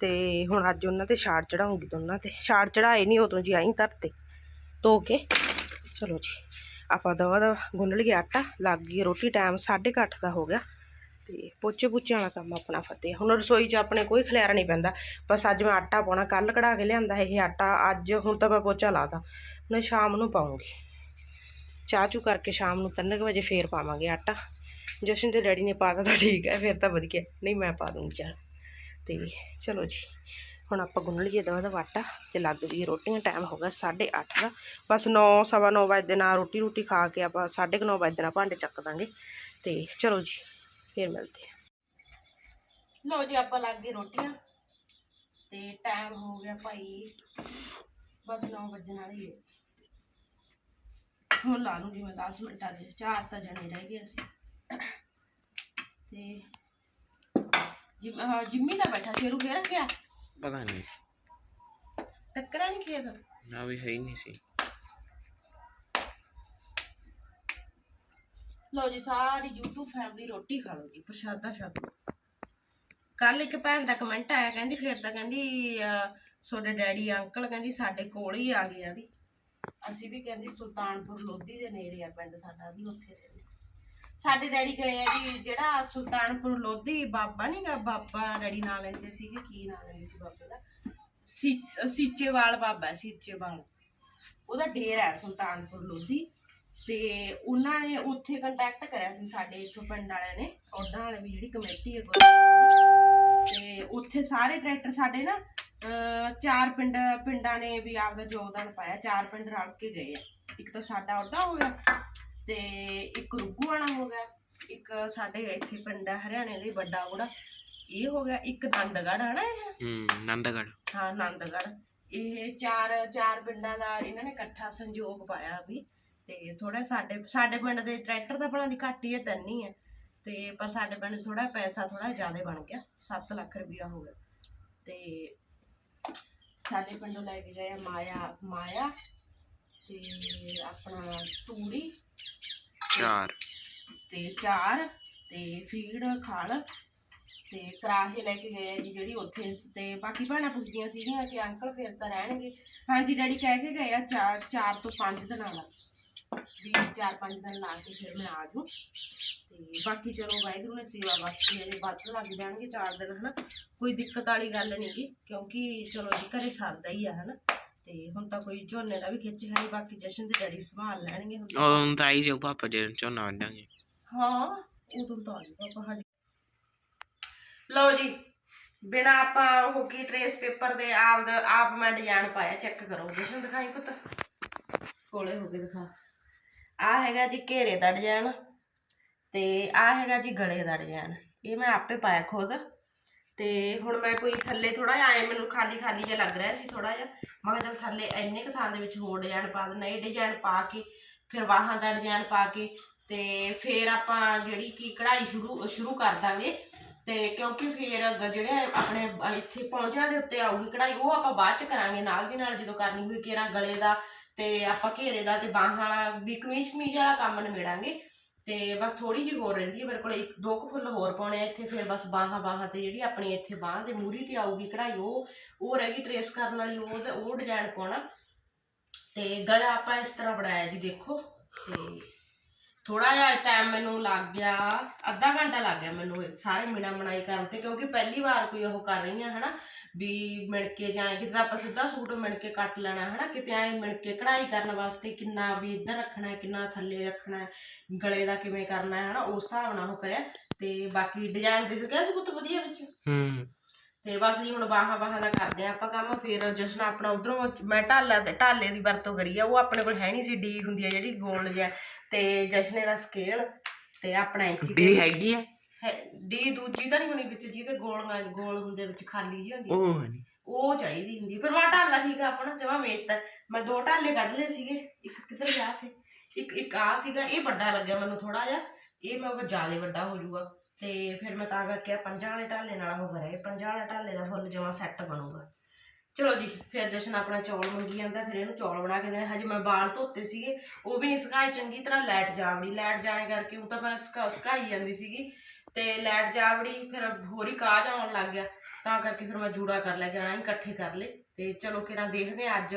ਤੇ ਹੁਣ ਅੱਜ ਉਹਨਾਂ ਤੇ ਛਾੜ ਚੜਾਉਂਗੀ ਦੋਨਾਂ ਤੇ। ਛਾੜ ਚੜਾਏ ਨਹੀਂ ਉਦੋਂ ਜੀ ਆਈ ਧਰਤੇ। ਧੋ ਕੇ, ਚਲੋ ਜੀ, ਆਪਾਂ ਦਵਾ ਦਾ ਗੁੰਨ ਲਈਏ ਆਟਾ, ਲੱਗ ਗਈ ਰੋਟੀ ਟਾਈਮ 8:30 ਦਾ ਹੋ ਗਿਆ। ਤੇ ਪੋਚੇ ਪੁੱਚੇ ਵਾਲਾ ਕੰਮ ਆਪਣਾ ਫਤਿਹ ਹੁਣ ਰਸੋਈ 'ਚ ਆਪਣੇ ਕੋਈ ਖਲਿਆਰਾ ਨਹੀਂ ਪੈਂਦਾ। ਬਸ ਅੱਜ ਮੈਂ ਆਟਾ ਪਾਉਣਾ ਕੱਲ ਕਢਾ ਕੇ ਲਿਆਂਦਾ ਇਹ ਆਟਾ, ਅੱਜ ਹੁਣ ਤਾਂ ਮੈਂ ਪੋਚਾ ਲਾਤਾ। ਹੁਣ ਸ਼ਾਮ ਨੂੰ ਪਾਉਂਗੀ। ਚਾਹ ਚੂ ਕਰਕੇ ਸ਼ਾਮ ਨੂੰ 3 ਵਜੇ ਫੇਰ ਪਾਵਾਂਗੇ ਆਟਾ। ਜਸ਼ਨ ਦੇ ਡੈਡੀ ਨੇ ਪਾਤਾ ਤਾਂ ਠੀਕ ਹੈ, ਫਿਰ ਤਾਂ ਵਧੀਆ। ਨਹੀਂ, ਮੈਂ ਪਾ ਦੂੰਗੀ ਚਾਹ। ਤੇ ਚਲੋ ਜੀ, ਹੁਣ ਆਪਾਂ ਗੁੰਨ ਲਈਏ ਦਵਾ ਦਾ ਆਟਾ ਤੇ ਲੱਗ ਗਈ ਰੋਟੀਆਂ, ਟਾਈਮ ਹੋ ਗਿਆ 8:30 ਦਾ। ਬਸ 9 ਸਵਾ ਨੌ ਵਜੇ ਦੇ ਨਾਲ ਰੋਟੀ ਰੋਟੀ ਖਾ ਕੇ ਆਪਾਂ 9:30 ਵਜੇ ਦੇ ਨਾਲ ਭਾਂਡੇ ਚੱਕ ਦਾਂਗੇ। ਤੇ ਚਲੋ ਜੀ ਫੇਰ ਮਿਲਦੇ ਆ ਲਓ ਜੀ ਆਪਾਂ ਲੱਗ ਗਏ ਰੋਟੀਆਂ। ਤੇ ਟਾਈਮ ਹੋ ਗਿਆ ਭਾਈ ਬਸ 9 ਵਜੇ ਨਾਲ ਹੀ ਹੈ। ਹੁਣ ਲਾ ਲੂੰਗੀ ਮੈਂ 10 ਮਿੰਟਾਂ ਦੇ ਚਾਰ ਤਾਂ ਜਣੇ ਰਹਿ ਗਏ ਅਸੀਂ। ਤੇ ਜਿਮ ਦਾ ਬੈਠਾ ਸ਼ੇਰੂ ਫੇਰ ਗਿਆ ਪਤਾ ਨਹੀਂ। ਟੱਕਰਾ ਨਹੀਂ ਖੇਤ? ਨਾ ਵੀ ਹੈ ਹੀ ਨਹੀਂ ਸੀ। ਲਓ ਜੀ, ਸਾਰੀ YouTube ਫੈਮਿਲੀ ਰੋਟੀ ਖਾ ਲਓ ਜੀ, ਪ੍ਰਸ਼ਾਦਾ ਛਕ ਲਓ। ਕੱਲ ਇੱਕ ਭੈਣ ਦਾ ਕਮੈਂਟ ਆਇਆ, ਕਹਿੰਦੀ ਫਿਰ ਤਾਂ ਕਹਿੰਦੀ ਤੁਹਾਡੇ ਡੈਡੀ ਅੰਕਲ ਕਹਿੰਦੀ ਸਾਡੇ ਕੋਲ ਹੀ ਆ ਗਏ ਆ ਦੀ ਅਸੀਂ ਵੀ ਕਹਿੰਦੀ ਸੁਲਤਾਨਪੁਰ ਲੋਧੀ ਦੇ ਨੇੜੇ ਆ ਪਿੰਡ ਸਾਡਾ ਵੀ ਉੱਥੇ ਸਾਡੇ ਡੈਡੀ ਗਏ ਆ ਜੀ, ਜਿਹੜਾ ਸੁਲਤਾਨਪੁਰ ਲੋਧੀ, ਬਾਬਾ ਨਹੀਂ ਬਾਬਾ ਡੈਡੀ ਨਾਂ ਲੈਂਦੇ ਸੀਗੇ, ਕੀ ਨਾਂ ਲੈਂਦੇ ਸੀ ਬਾਬੇ ਦਾ? ਸੀ- ਸੀਚੇਵਾਲ ਬਾਬਾ, ਸੀਚੇਵਾਲ। ਉਹਦਾ ਡੇਰਾ ਹੈ ਸੁਲਤਾਨਪੁਰ ਲੋਧੀ। ਤੇ ਉਹਨਾਂ ਨੇ ਉੱਥੇ ਕੰਟੈਕਟ ਕਰਿਆ ਸੀ ਸਾਡੇ ਇੱਥੋਂ ਪਿੰਡ ਵਾਲਿਆਂ ਨੇ ਉਹਨਾਂ ਵਾਲੇ ਵੀ ਜਿਹੜੀ ਕਮੇਟੀ ਹੈ। ਤੇ ਉੱਥੇ ਸਾਰੇ ਟਰੈਕਟਰ ਸਾਡੇ ਨਾ ਚਾਰ ਪਿੰਡ ਪਿੰਡਾਂ ਨੇ ਵੀ ਆਪਦਾ ਯੋਗਦਾਨ ਪਾਇਆ ਚਾਰ ਪਿੰਡ ਰਲ ਕੇ ਗਏ ਆ। ਇੱਕ ਤਾਂ ਸਾਡਾ ਉਹਦਾ ਹੋ ਗਿਆ ਤੇ ਇੱਕ ਰੁੱਗੂ ਵਾਲਾ ਹੋ ਗਿਆ ਇੱਕ ਸਾਡੇ ਇੱਥੇ ਪਿੰਡ ਹਰਿਆਣੇ ਦੇ ਵੱਡਾ ਉਹਦਾ ਇਹ ਹੋ ਗਿਆ ਇੱਕ ਨੰਦਗੜ੍ਹ ਹੈ ਨਾ ਇਹ? ਹੂੰ ਨੰਦਗੜ ਹਾਂ ਆਨੰਦਗੜ੍ਹ ਇਹ ਚਾਰ ਚਾਰ ਪਿੰਡਾਂ ਦਾ ਇਹਨਾਂ ਨੇ ਇਕੱਠਾ ਸੰਯੋਗ ਪਾਇਆ ਵੀ ਤੇ ਥੋੜਾ ਸਾਡੇ ਸਾਡੇ ਪਿੰਡ ਦੇ ਟਰੈਕਟਰ ਤਾਂ ਬਣਾ ਦੀ ਘੱਟ ਹੀ ਹੈ ਤਿੰਨ ਹੀ ਤੇ ਪਰ ਸਾਡੇ ਪਿੰਡ ਥੋੜਾ ਪੈਸਾ ਥੋੜਾ ਜ਼ਿਆਦਾ ਬਣ ਗਿਆ 7 ਲੱਖ ਰੁਪਇਆ ਹੋ ਗਿਆ। ਤੇ ਸਾਡੇ ਪਿੰਡੋਂ ਲੈ ਕੇ ਗਏ ਮਾਇਆ ਮਾਇਆ ਤੇ ਆਪਣਾ ਤੂੜੀ। ਚਾਰ। ਤੇ ਚਾਰ ਤੇ ਫੀਡ ਖਲ ਤੇ ਕਰਾਹੇ ਲੈ ਕੇ ਗਏ ਜੀ ਜਿਹੜੀ ਉੱਥੇ ਤੇ ਬਾਕੀ ਭੈਣਾਂ ਪੁੱਛਦੀਆਂ ਸੀਗੀਆਂ ਕਿ ਅੰਕਲ ਫਿਰ ਤਾਂ ਰਹਿਣਗੇ। ਹਾਂਜੀ ਡੈਡੀ ਕਹਿ ਕੇ ਗਏ ਆ ਚਾਰ ਚਾਰ ਤੋਂ ਪੰਜ ਦਿਨਾਂ ਦਾ। ਵੀ ਚਾਰ ਪੰਜ ਦਿਨ ਲਾ ਕੇ ਫਿਰ ਮੈਂ ਆ ਤੇ ਬਾਕੀ ਚਲੋ ਵਾਹਿਗੁਰੂ ਨੇ ਸੇਵਾ ਵਾਸਤੇ ਮੇਰੇ ਵੱਧ ਲੱਗ ਜਾਣਗੇ ਚਾਰ ਦਿਨ ਹਨਾ? ਕੋਈ ਦਿੱਕਤ ਵਾਲੀ ਗੱਲ ਨਹੀਂ ਗੀ ਕਿਉਂਕਿ ਚਲੋ ਜੀ ਘਰੇ ਸਰਦਾ ਹੀ ਆ ਹਨਾ? ਤੇ ਹੁਣ ਤਾਂ ਕੋਈ ਝੋਨੇ ਦਾ ਵੀ ਖਿੱਚ ਹੈ ਨਹੀਂ ਬਾਕੀ ਜਸ਼ਨ ਦੇ ਡੈਡੀ ਸੰਭਾਲ ਲੈਣਗੇ ਹੁਣ। ਤਾਂ ਆਈ ਜਾਊ ਪਾਪਾ ਜੇ ਝੋਨਾ ਵੱਢਾਂਗੇ। ਹਾਂ ਉਦੋਂ ਤਾਂ ਆ ਜਾਊਗਾ ਪਹਾੜੀ ਲਓ ਜੀ ਬਿਨਾ ਆਪਾਂ ਉਹ ਕੀ ਟ੍ਰੇਸ ਪੇਪਰ ਦੇ ਆਪ ਆਪ ਮੈਂ ਡਿਜ਼ਾਈਨ ਪਾਇਆ ਚੈੱਕ ਕਰੋ। ਜਸ਼ਨ ਦਿਖਾਈ ਪੁੱਤ। ਕੋਲੇ ਹੋ ਕੇ ਦਿਖਾ। ਆ ਹੈਗਾ ਜੀ ਘੇਰੇ ਦਾ ਡਿਜ਼ਾਈਨ ਤੇ ਆ ਹੈਗਾ ਜੀ ਗਲੇ ਦਾ ਡਿਜ਼ਾਈਨ ਇਹ ਮੈਂ ਆਪੇ ਪਾਇਆ ਖੁਦ ਤੇ ਹੁਣ ਮੈਂ ਕੋਈ ਥੱਲੇ ਥੋੜਾ ਜਿਹਾ ਆਏ, ਮੈਨੂੰ ਖਾਲੀ ਖਾਲੀ ਜਿਹਾ ਲੱਗ ਰਿਹਾ ਸੀ ਥੋੜਾ ਜਿਹਾ। ਮੈਂ ਕਿਹਾ ਚੱਲ ਥੱਲੇ ਇੰਨੇ ਕੁ ਥਾਂ ਦੇ ਵਿੱਚ ਹੋਰ ਡਿਜ਼ਾਈਨ ਪਾ ਦਿੰਦਾ ਇਹ ਡਿਜ਼ਾਈਨ ਪਾ ਕੇ, ਫਿਰ ਬਾਹਾਂ ਦਾ ਡਿਜ਼ਾਈਨ ਪਾ ਕੇ ਤੇ ਫਿਰ ਆਪਾਂ ਜਿਹੜੀ ਕੀ ਕਢਾਈ ਸ਼ੁਰੂ ਸ਼ੁਰੂ ਕਰ ਦਾਂਗੇ। ਤੇ ਕਿਉਂਕਿ ਫਿਰ ਜਿਹੜੇ ਆਪਣੇ ਇੱਥੇ ਪੌਂਚਿਆਂ ਦੇ ਉੱਤੇ ਆਊਗੀ ਕਢਾਈ, ਉਹ ਆਪਾਂ ਬਾਅਦ ਚ ਕਰਾਂਗੇ, ਨਾਲ ਦੀ ਨਾਲ ਜਦੋਂ ਕਰਨੀ ਹੋਈ ਕੇਰਾ ਗਲੇ ਦਾ ਤੇ ਆਪਾਂ ਘੇਰੇ ਦਾ ਤੇ ਬਾਹਾਂ ਵਾਲਾ ਵੀ ਕਮੀਜ਼ ਕਮੀਜ਼ ਵਾਲਾ ਕੰਮ ਨਿਬੇੜਾਂਗੇ। ਤੇ ਬਸ ਥੋੜੀ ਜਿਹੀ ਹੋਰ ਰਹਿੰਦੀ ਹੈ, ਮੇਰੇ ਕੋਲ ਇੱਕ ਦੋ ਕੁ ਫੁੱਲ ਹੋਰ ਪਾਉਣੇ ਆ ਇੱਥੇ, ਫਿਰ ਬਸ ਬਾਹਾਂ ਬਾਹਾਂ ਤੇ ਜਿਹੜੀ ਆਪਣੀ ਇੱਥੇ ਬਾਹਾਂ ਦੇ ਮੂਰੀ ਤੇ ਆਊਗੀ ਕਢਾਈ, ਉਹ ਉਹ ਰਹਿ ਗਈ ਟਰੇਸ ਕਰਨ ਵਾਲੀ, ਉਹ ਤੇ ਉਹ ਡਿਜ਼ਾਈਨ ਪਾਉਣਾ। ਤੇ ਗਲਾ ਆਪਾਂ ਇਸ ਤਰ੍ਹਾਂ ਬਣਾਇਆ ਜੀ, ਦੇਖੋ। ਤੇ ਥੋੜਾ ਜਿਹਾ ਟਾਈਮ ਮੈਨੂੰ ਲੱਗ ਗਿਆ ਅੱਧਾ ਘੰਟਾ ਲੱਗ ਗਿਆ ਮੈਨੂੰ ਸਾਰੇ ਮਿਣਾ ਬਣਾਈ ਕਰਨ ਤੇ ਕਿਉਂਕਿ ਪਹਿਲੀ ਵਾਰ ਕੋਈ ਉਹ ਕਰ ਰਹੀ ਆ ਹਨਾ ਵੀ ਮਿਣ ਕੇ ਜਾਏ ਕਿਤੇ ਆਪਾਂ ਸਿੱਧਾ ਸੂਟ ਮਿਣ ਕੇ ਕੱਟ ਲੈਣਾ ਹਨਾ ਕਿਤੇ ਐ ਮਿਣ ਕੇ ਕਢਾਈ ਕਰਨ ਵਾਸਤੇ ਕਿੰਨਾ ਵੀ ਇੱਧਰ ਰੱਖਣਾ ਹੈ ਕਿੰਨਾ ਥੱਲੇ ਰੱਖਣਾ ਹੈ ਗਲੇ ਦਾ ਕਿਵੇਂ ਕਰਨਾ ਹੈ ਹਨਾ ਉਸ ਹਿਸਾਬ ਨਾਲ ਉਹ ਕਰਿਆ ਤੇ ਬਾਕੀ ਡਿਜ਼ਾਈਨ ਦਿਸ ਗਿਆ ਸੀ ਬਹੁਤ ਵਧੀਆ ਵਿੱਚ। ਹੂੰ। ਤੇ ਬਸ ਜੀ ਹੁਣ ਬਾਹਾਂ ਬਾਹਾਂ ਦਾ ਕਰਦੇ ਆ ਆਪਾਂ ਕੰਮ ਫਿਰ ਜਸ਼ਨ ਆਪਣਾ ਉਧਰੋਂ ਮੈਂ ਢਾਲਾ ਤੇ ਢਾਲੇ ਦੀ ਵਰਤੋਂ ਕਰੀ ਆ ਉਹ ਆਪਣੇ ਕੋਲ ਹੈ ਨਹੀਂ ਸੀ ਡੀ ਹੁੰਦੀ ਆ ਜਿਹੜੀ ਗੋਲ ਜਿਹਾ ਤੇ ਜਸ਼ਨੇ ਦਾ ਸਕੇਲ ਤੇ ਆਪਣਾ ਇੱਥੇ ਡੀ ਹੈਗੀ ਆ? ਹੈ ਡੀ ਦੂਜੀ ਤਾਂ ਨਹੀਂ ਹੋਣੀ ਵਿੱਚ ਜਿਹਦੇ ਗੋਲ ਗੋਲ ਹੁੰਦੇ ਵਿੱਚ ਖਾਲੀ ਜਿਹੀ ਹੁੰਦੀ ਉਹ ਨਹੀਂ ਉਹ ਚਾਹੀਦੀ ਹੁੰਦੀ ਪਰ ਮੈਂ ਢਾਲਾ ਠੀਕ ਆ ਆਪਣਾ ਜਮਾ ਵੇਚਦਾ ਮੈਂ ਦੋ ਢਾਲੇ ਕੱਢ ਲਏ ਸੀਗੇ ਇੱਕ ਕਿੱਧਰ ਗਿਆ ਸੀ? ਇੱਕ ਇੱਕ ਆ ਸੀਗਾ ਇਹ ਵੱਡਾ ਲੱਗਿਆ ਮੈਨੂੰ ਥੋੜਾ ਜਿਹਾ। ਇਹ ਮੈਂ ਜ਼ਿਆਦਾ ਵੱਡਾ ਹੋ ਜਾਊਗਾ। ਤੇ ਫਿਰ ਮੈਂ ਤਾਂ ਕਰਕੇ ਪੰਜਾਂ ਵਾਲੇ ਢਾਲੇ ਨਾਲ ਉਹ ਕਰਿਆ। ਇਹ ਪੰਜਾਂ ਵਾਲੇ ਢਾਲੇ ਦਾ ਫੁੱਲ ਜਮਾ ਸੈੱਟ ਬਣੂਗਾ। ਚਲੋ ਜੀ, ਫਿਰ ਜਸ਼ਨ ਆਪਣਾ ਚੌਲ ਮੰਗੀ ਜਾਂਦਾ, ਫਿਰ ਇਹਨੂੰ ਚੌਲ ਬਣਾ ਕੇ ਦੇਣੇ। ਹਜੇ ਮੈਂ ਬਾਲ ਧੋਤੇ ਸੀਗੇ, ਉਹ ਵੀ ਨਹੀਂ ਸੁਕਾਏ ਚੰਗੀ ਤਰ੍ਹਾਂ ਲਾਈਟ ਜਾਵੜੀ ਲਾਈਟ ਜਾਣੇ ਕਰਕੇ ਉਹ ਤਾਂ ਮੈਂ ਸੁਕਾਈ ਜਾਂਦੀ ਸੀਗੀ। ਤੇ ਲਾਈਟ ਜਾਵੜੀ, ਫਿਰ ਹੋਰ ਹੀ ਕਾਜ ਆਉਣ ਲੱਗ ਗਿਆ, ਤਾਂ ਕਰਕੇ ਫਿਰ ਮੈਂ ਜੂੜਾ ਕਰ ਲਿਆ ਗਿਆ ਇਕੱਠੇ ਕਰ ਲਏ। ਤੇ ਚਲੋ ਕਿਰਾਂ ਦੇਖਦੇ ਹਾਂ ਅੱਜ।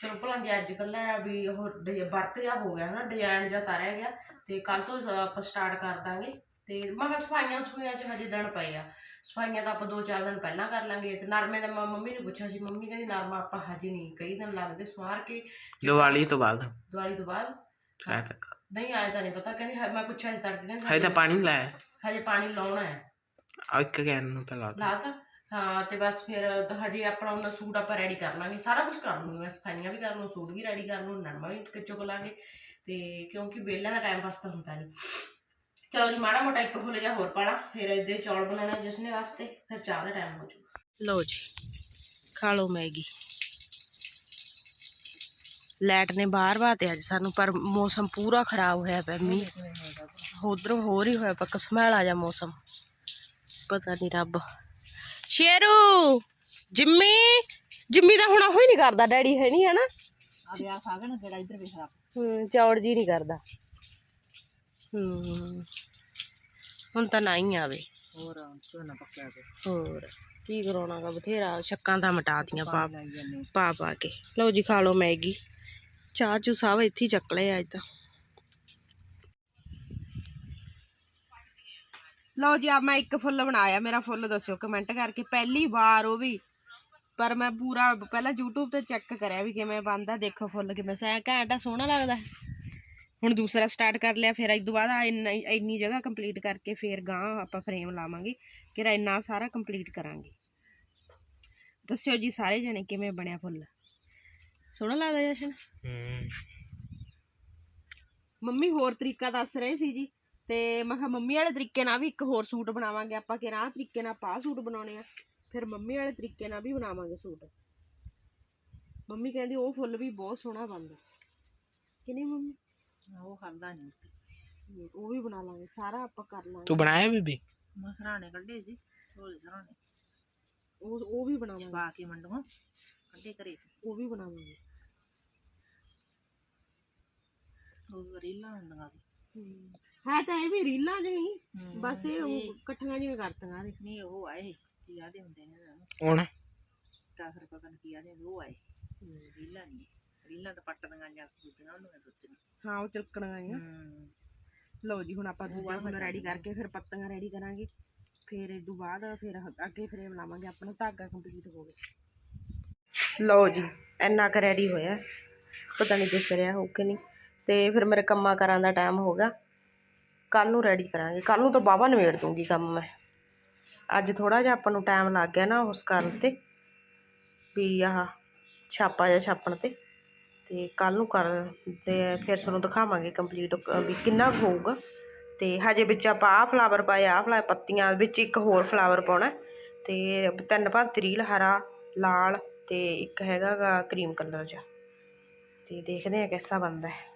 ਚਲੋ ਭਲਾ ਦੀ ਅੱਜ ਕੱਲਾ ਵੀ ਉਹ ਵਰਕ ਜਿਹਾ ਹੋ ਗਿਆ ਹਨਾ ਡਿਜ਼ਾਈਨ ਜਿਹਾ ਤਾਰਿਆ ਗਿਆ। ਤੇ ਕੱਲ ਤੋਂ ਆਪਾਂ ਸਟਾਰਟ ਕਰ ਦਾਂਗੇ। ਤੇ ਮੈਂ ਕਿਹਾ ਸਫਾਈਆਂ ਸਫਾਈਆਂ ਚ ਹਜੇ ਦਿਨ ਪਏ ਆ। ਸਫਾਈਆਂ ਤਾਂ ਆਪਾਂ ਦੋ ਚਾਰ ਦਿਨ ਪਹਿਲਾਂ ਕਰ ਲਾਂਗੇ। ਤੇ ਨਰਮੇ ਦਾ ਮੈਂ ਮੰਮੀ ਨੂੰ ਪੁੱਛਿਆ ਸੀ ਮੰਮੀ ਕਹਿੰਦੀ ਨਰਮਾ ਆਪਾਂ ਹਜੇ ਨਹੀਂ ਕਈ ਦਿਨ ਲੱਗਦੇ ਸਵਾਰ ਕੇ। ਦੀਵਾਲੀ ਤੋਂ ਬਾਅਦ। ਦੀਵਾਲੀ ਤੋਂ ਬਾਅਦ? ਸ਼ਾਇਦ ਤੱਕ ਨਹੀਂ ਆਇਆ ਤਾਂ ਨਹੀਂ ਪਤਾ। ਕਹਿੰਦੀ ਮੈਂ ਪੁੱਛਿਆ ਸੀ ਤੜਕੇ ਕਹਿੰਦੀ ਹਜੇ ਤਾਂ ਪਾਣੀ ਲਾਇਆ। ਹਜੇ ਪਾਣੀ ਲਾਉਣਾ ਹੈ। ਆ ਇੱਕ ਕੈਨ ਨੂੰ ਤਾਂ ਲਾ ਦਿੱਤਾ। ਲਾਤਾ ਹਾਂ ਤੇ ਬਸ ਫਿਰ ਹਜੇ ਆਪਣਾ ਉਹਨਾਂ ਸੂਟ ਆਪਾਂ ਰੈਡੀ ਕਰ ਲਾਂਗੇ। ਸਾਰਾ ਕੁਝ ਕਰ ਲੂੰਗੀ ਮੈਂ ਸਫਾਈਆਂ ਵੀ ਕਰ ਲੂੰ ਸੂਟ ਵੀ ਰੈਡੀ ਕਰ ਲੂੰ ਨਰਮਾ ਵੀ ਚੁੱਕ ਲਾਂਗੇ। ਤੇ ਕਿਉਂਕਿ ਵਿਹਲਿਆਂ ਦਾ ਟਾਈਮ ਪਾਸ ਤਾਂ ਹੁੰਦਾ ਨਹੀਂ ਚਲੋ ਜੀ ਮਾੜਾ ਮੋਟਾ ਇੱਕ ਫੁੱਲ ਜਿਹਾ ਹੋਰ ਪਾਣਾ ਫਿਰ ਇਹਦੇ ਚੌਲ ਬਣਾਉਣੇ ਜਿਸਨੇ ਵਾਸਤੇ ਫਿਰ ਚਾਹ ਦਾ ਟਾਈਮ ਹੋ ਜਾਊਗਾ। ਲਓ ਜੀ ਖਾ ਲਓ ਮੈਗੀ। ਲਾਈਟ ਨੇ ਬਾਹਰ ਬਾਤੇ ਅੱਜ ਸਾਨੂੰ ਪਰ ਮੌਸਮ ਪੂਰਾ ਖਰਾਬ ਹੋਇਆ ਪਿਆ ਮੀਂਹ। ਉਧਰੋਂ ਹੋਰ ਹੀ ਹੋਇਆ ਪਿਆ ਕਸਮੈਲਾ ਜਾ ਮੌਸਮ। ਪਤਾ ਨਹੀਂ ਰੱਬ। ਸ਼ੇਰੂ ਜਿੰਮੀ ਜਿੰਮੀ ਦਾ ਹੁਣ ਉਹ ਹੀ ਨਹੀਂ ਕਰਦਾ ਡੈਡੀ ਹੈ ਨਹੀਂ ਹੈ ਨਾ ਆ ਵਿਆਹ ਨਾ ਜਿਹੜਾ ਇੱਧਰ ਵੇਖ ਲਾ। ਹੂੰ ਚੌੜ ਜੀ ਨਹੀਂ ਕਰਦਾ। ਹੂੰ। ਹੁਣ ਤਾਂ ਨਾ ਹੀ ਆਵੇ। ਹੋਰ ਝੋਨਾ ਪੱਕਿਆ ਤੇ ਹੋਰ ਕੀ ਕਰਾਉਣਾਗਾ ਬਥੇਰਾ ਛੱਕਾਂ ਤਾਂ ਮਟਾਤੀਆਂ ਪਾ ਲਾਈ ਜਾਂਦੇ ਪਾ ਪਾ ਕੇ। ਲਓ ਜੀ ਖਾ ਲਓ ਮੈਗੀ। ਚਾਹ ਚੂ ਸਭ ਇੱਥੇ ਹੀ ਚੱਕ ਲਏ ਅੱਜ ਤਾਂ। ਲਓ ਜੀ ਆ ਮੈਂ ਇੱਕ ਫੁੱਲ ਬਣਾਇਆ ਮੇਰਾ ਫੁੱਲ ਦੱਸਿਓ ਕਮੈਂਟ ਕਰਕੇ। ਪਹਿਲੀ ਵਾਰ ਉਹ ਵੀ ਪਰ ਮੈਂ ਪੂਰਾ ਪਹਿਲਾਂ YouTube ਤੇ ਚੈੱਕ ਕਰਿਆ ਵੀ ਕਿਵੇਂ ਬਣਦਾ ਦੇਖੋ ਫੁੱਲ ਕਿਵੇਂ ਸੈ ਘੈਂਟਾ ਸੋਹਣਾ ਲੱਗਦਾ। ਹੁਣ ਦੂਸਰਾ ਸਟਾਰਟ ਕਰ ਲਿਆ ਫਿਰ ਇਸ ਤੋਂ ਬਾਅਦ ਇੰਨਾ ਇੰਨੀ ਜਗ੍ਹਾ ਕੰਪਲੀਟ ਕਰਕੇ ਫਿਰ ਗਾਂ ਆਪਾਂ ਫਰੇਮ ਲਾਵਾਂਗੇ ਕਿ ਇੰਨਾ ਸਾਰਾ ਕੰਪਲੀਟ ਕਰਾਂਗੇ। ਦੱਸਿਓ ਜੀ ਸਾਰੇ ਜਣੇ ਕਿਵੇਂ ਬਣਿਆ ਫੁੱਲ? ਸੋਹਣਾ ਲੱਗਦਾ ਜਸ਼ਨ? ਮੰਮੀ ਹੋਰ ਤਰੀਕਾ ਦੱਸ ਰਹੇ ਸੀ ਜੀ ਤੇ ਮੈਂ ਕਿਹਾ ਮੰਮੀ ਵਾਲੇ ਤਰੀਕੇ ਨਾਲ ਵੀ ਇੱਕ ਹੋਰ ਸੂਟ ਬਣਾਵਾਂਗੇ ਆਪਾਂ ਕਿ ਆਹ ਤਰੀਕੇ ਨਾਲ ਪਾ ਸੂਟ ਬਣਾਉਣੇ ਆ ਫਿਰ ਮੰਮੀ ਵਾਲੇ ਤਰੀਕੇ ਨਾਲ ਵੀ ਬਣਾਵਾਂਗੇ ਸੂਟ। ਮੰਮੀ ਕਹਿੰਦੀ ਉਹ ਫੁੱਲ ਵੀ ਬਹੁਤ ਸੋਹਣਾ ਬਣਦਾ। ਕਿ ਨਹੀਂ ਮੰਮੀ? ਉਹ ਖਾਂਦਾ ਨਹੀਂ ਉਹ ਵੀ ਬਣਾ ਲਾਂਗੇ ਸਾਰਾ ਆਪਾਂ ਕਰ ਲਾਂਗੇ। ਤੂੰ ਬਣਾਇਆ ਬੀਬੀ? ਮਸਰਾਣੇ ਕੱਢੇ ਸੀ ਝੋਲੇ ਸਰਾਣੇ। ਉਹ ਉਹ ਵੀ ਬਣਾਵਾਂਗੇ। ਛਪਾ ਕੇ ਮੰਡੂਆਂ ਕੱਢੇ ਕਰੇ ਸੀ। ਉਹ ਵੀ ਬਣਾਵਾਂਗੇ। ਉਹ ਰੀਲਾਂ ਹੁੰਦੀਆਂ ਸੀ। ਹੈ। ਤਾਂ ਇਹ ਵੀ ਰੀਲਾਂ ਜਿਹੀ ਬਸ ਇਹ ਉਹ ਇਕੱਠੀਆਂ ਜਿਹੀਆਂ ਕਰਤੀਆਂ ਨੇ। ਨਹੀਂ ਉਹ ਆਏ ਕੀ ਆਦੇ ਹੁੰਦੇ ਨੇ ਇਹਨਾਂ ਨੂੰ। ਹੁਣ? 10 ਰੁਪਏ ਕਨ ਕੀ ਆਦੇ ਉਹ ਆਏ। ਰੀਲਾਂ ਨਹੀਂ ਰੀਲਾਂ ਤਾਂ ਪੱਟ ਦੀਆਂ ਜਾਂ ਸੂਚੀਆਂ ਉਹਨੂੰ ਸੋਚਣਾ ਹਾਂ ਉਹ ਚਿਲਕਣੀਆਂ ਆਈਆਂ। ਹੂੰ। ਲਓ ਜੀ ਹੁਣ ਆਪਾਂ ਦੂਜਾ ਫੁੱਲ ਰੈਡੀ ਕਰਕੇ ਫਿਰ ਪੱਤੀਆਂ ਰੈਡੀ ਕਰਾਂਗੇ। ਫਿਰ ਇਸ ਤੋਂ ਬਾਅਦ ਫਿਰ ਅੱਗੇ ਫਰੇਮ ਲਾਵਾਂਗੇ ਆਪਣਾ ਧਾਗਾ ਕੰਪਲੀਟ ਹੋ ਗਿਆ। ਲਓ ਜੀ ਇੰਨਾ ਕੁ ਰੈਡੀ ਹੋਇਆ। ਪਤਾ ਨਹੀਂ ਦਿਸ ਰਿਹਾ ਹੋ ਕਿ ਨਹੀਂ। ਤੇ ਫਿਰ ਮੇਰੇ ਕੰਮਾਂ ਕਰਾਂ ਦਾ ਟਾਈਮ ਹੋ ਗਿਆ। ਕੱਲ ਨੂੰ ਰੈਡੀ ਕਰਾਂਗੇ। ਕੱਲ ਨੂੰ ਤਾਂ ਬਾਬਾ ਨਿਬੇੜ ਦੂੰਗੀ ਕੰਮ ਮੈਂ। ਅੱਜ ਥੋੜਾ ਜਿਹਾ ਆਪਾਂ ਨੂੰ ਟਾਈਮ ਲੱਗ ਗਿਆ ਨਾ ਉਸ ਕਰਨ ਤੇ। ਵੀ ਆਹ ਛਾਪਾ ਜਿਹਾ ਛਾਪਣ ਤੇ। ਅਤੇ ਕੱਲ੍ਹ ਨੂੰ ਕਰ ਤੇ ਫਿਰ ਤੁਹਾਨੂੰ ਦਿਖਾਵਾਂਗੇ ਕੰਪਲੀਟ ਵੀ ਕਿੰਨਾ ਕੁ ਹੋਊਗਾ। ਅਤੇ ਹਜੇ ਵਿੱਚ ਆਪਾਂ ਆਹ ਫਲਾਵਰ ਪਾਏ, ਆਹ ਫਲਾਵਰ ਪੱਤੀਆਂ ਵਿੱਚ ਇੱਕ ਹੋਰ ਫਲਾਵਰ ਪਾਉਣਾ ਅਤੇ ਤਿੰਨ ਭਾਂਤੀ ਰੀਲ ਹਰਾ, ਲਾਲ ਅਤੇ ਇੱਕ ਹੈਗਾ ਗਾ ਕਰੀਮ ਕਲਰ ਜਿਹਾ। ਅਤੇ ਦੇਖਦੇ ਹਾਂ ਕਿਹਦਾ ਬਣਦਾ ਹੈ।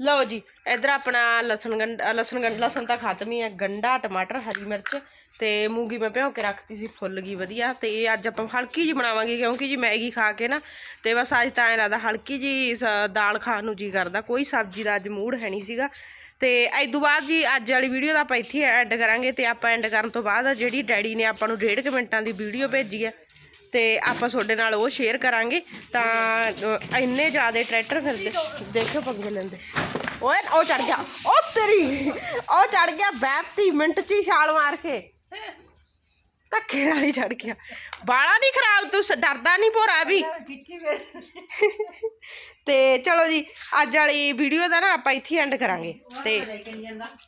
ਲਓ ਜੀ, ਇਧਰ ਆਪਣਾ ਲਸਣ ਗੰਡਾ ਲਸਣ ਗੰਡ ਲਸਣ ਤਾਂ ਖਤਮ ਹੀ ਹੈ। ਗੰਡਾ ਟਮਾਟਰ, ਹਰੀ ਮਿਰਚ ਤੇ ਮੂੰਗੀ ਮੈਂ ਭਿਓ ਕੇ ਰੱਖਤੀ ਸੀ, ਫੁੱਲ ਗਈ ਵਧੀਆ। ਤੇ ਇਹ ਅੱਜ ਆਪਾਂ ਹਲਕੀ ਜੀ ਬਣਾਵਾਂਗੇ, ਕਿਉਂਕਿ ਜੀ ਮੈਗੀ ਖਾ ਕੇ ਨਾ, ਤੇ ਬਸ ਅੱਜ ਤਾਂ ਐਂ ਲੱਗਦਾ ਹਲਕੀ ਜੀ ਸ- ਦਾਲ ਖਾਣ ਨੂੰ ਜੀ ਕਰਦਾ। ਕੋਈ ਸਬਜ਼ੀ ਦਾ ਅੱਜ ਮੂਡ ਹੈ ਨਹੀਂ ਸੀਗਾ। ਤੇ ਇਸ ਤੋਂ ਬਾਅਦ ਜੀ ਅੱਜ ਵਾਲੀ ਵੀਡੀਓ ਦਾ ਆਪਾਂ ਇੱਥੇ ਐਡ ਕਰਾਂਗੇ, ਤੇ ਆਪਾਂ ਐਂਡ ਕਰਨ ਤੋਂ ਬਾਅਦ ਜਿਹੜੀ ਡੈਡੀ ਨੇ ਆਪਾਂ ਨੂੰ ਡੇਢ ਕੁ ਮਿੰਟਾਂ ਦੀ ਵੀਡੀਓ ਭੇਜੀ ਹੈ, ਤੇ ਆਪਾਂ ਤੁਹਾਡੇ ਨਾਲ ਉਹ ਸ਼ੇਅਰ ਕਰਾਂਗੇ। ਤਾਂ ਇੰਨੇ ਜ਼ਿਆਦਾ ਟਰੈਕਟਰ ਫਿਰਦੇ। ਦੇਖਿਓ ਪੰਗੇ ਲੈਂਦੇ। ਓਏ, ਉਹ ਚੜ ਗਿਆ। ਉਹ ਤੇਰੀ, ਉਹ ਚੜ ਗਿਆ ਬੈਪਤੀ ਮਿੰਟ ਚ ਹੀ ਛਾਲ ਮਾਰ ਕੇ। ਧੱਕੇ ਨਾਲ ਹੀ ਚੜ ਗਿਆ। ਬਾਲਾ ਨਹੀਂ ਖਰਾਬ, ਤੂੰ ਸ- ਡਰਦਾ ਨਹੀਂ ਭੋਰਾ ਵੀ। ਕਿੱਥੇ ਵੇ ਤੇ ਚਲੋ ਜੀ, ਅੱਜ ਵਾਲੀ ਵੀਡੀਓ ਦਾ ਨਾ ਆਪਾਂ ਇੱਥੇ ਐਂਡ ਕਰਾਂਗੇ। ਤੇ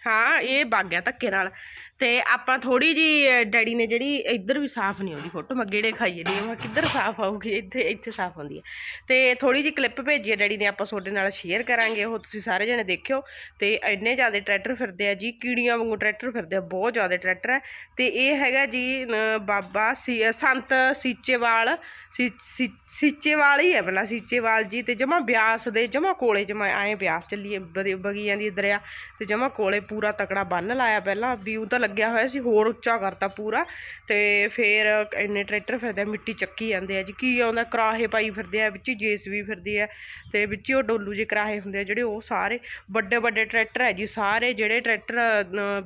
ਹਾਂ, ਇਹ ਵਗ ਗਿਆ ਧੱਕੇ ਨਾਲ। ਤੇ ਆਪਾਂ ਥੋੜੀ ਜੀ ਡੈਡੀ ਨੇ ਜਿਹੜੀ ਇੱਧਰ ਵੀ ਸਾਫ਼ ਨਹੀਂ ਆਉਂਦੀ ਫੋਟੋ, ਮੈਂ ਗੇੜੇ ਖਾਈਏ ਦੀ, ਮੈਂ ਕਿੱਧਰ ਸਾਫ਼ ਆਊਗੀ, ਇੱਥੇ ਇੱਥੇ ਸਾਫ਼ ਹੁੰਦੀ ਹੈ ਤੇ ਥੋੜੀ ਜੀ ਕਲਿੱਪ ਭੇਜੀ ਹੈ ਡੈਡੀ ਨੇ, ਆਪਾਂ ਤੁਹਾਡੇ ਨਾਲ ਸ਼ੇਅਰ ਕਰਾਂਗੇ, ਉਹ ਤੁਸੀਂ ਸਾਰੇ ਜਣੇ ਦੇਖਿਓ। ਤੇ ਇੰਨੇ ਜ਼ਿਆਦਾ ਟਰੈਕਟਰ ਫਿਰਦੇ ਆ ਜੀ, ਕੀੜੀਆਂ ਵਾਂਗੂ ਟਰੈਕਟਰ ਫਿਰਦੇ ਆ, ਬਹੁਤ ਜ਼ਿਆਦਾ ਟਰੈਕਟਰ ਹੈ ਤੇ ਇਹ ਹੈਗਾ ਜੀ ਬਾਬਾ ਸੀ ਸੰਤ ਸੀਚੇਵਾਲ, ਸੀ- ਸੀਚੇਵਾਲ ਹੀ ਹੈ ਪਹਿਲਾਂ, ਸੀਚੇਵਾਲ ਜੀ ਤੇ ਜਮਾ ਬਿਆਸ ਦੇ ਜਮਾ ਕੋਲੇ ਜਮਾ ਐਂ ਬਿਆਸ ਚੱਲੀਏ ਬਗੀ ਜਾਂਦੀ ਦਰਿਆ ਤੇ ਜਮਾ ਕੋਲੇ ਪੂਰਾ ਤਕੜਾ ਬੰਨ ਲਾਇਆ ਪਹਿਲਾਂ ਵੀ ਉਹ ਤਾਂ ਲੱਗਿਆ ਹੋਇਆ ਸੀ, ਹੋਰ ਉੱਚਾ ਕਰਤਾ ਪੂਰਾ ਤੇ ਫੇਰ ਇੰਨੇ ਟਰੈਕਟਰ ਫਿਰਦੇ ਮਿੱਟੀ ਚੱਕੀ ਜਾਂਦੇ ਆ ਜੀ, ਕੀ ਆਉਂਦਾ, ਕਰਾਹੇ ਪਾਈ ਫਿਰਦੇ ਆ, ਵਿੱਚ ਜੇਸਵੀ ਫਿਰਦੀ ਆ ਤੇ ਵਿੱਚ ਹੀ ਉਹ ਡੋਲੂ ਜੇ ਕਰਾਹੇ ਹੁੰਦੇ ਆ ਜਿਹੜੇ ਉਹ ਸਾਰੇ ਵੱਡੇ ਵੱਡੇ ਟਰੈਕਟਰ ਹੈ ਜੀ, ਸਾਰੇ ਜਿਹੜੇ ਟਰੈਕਟਰ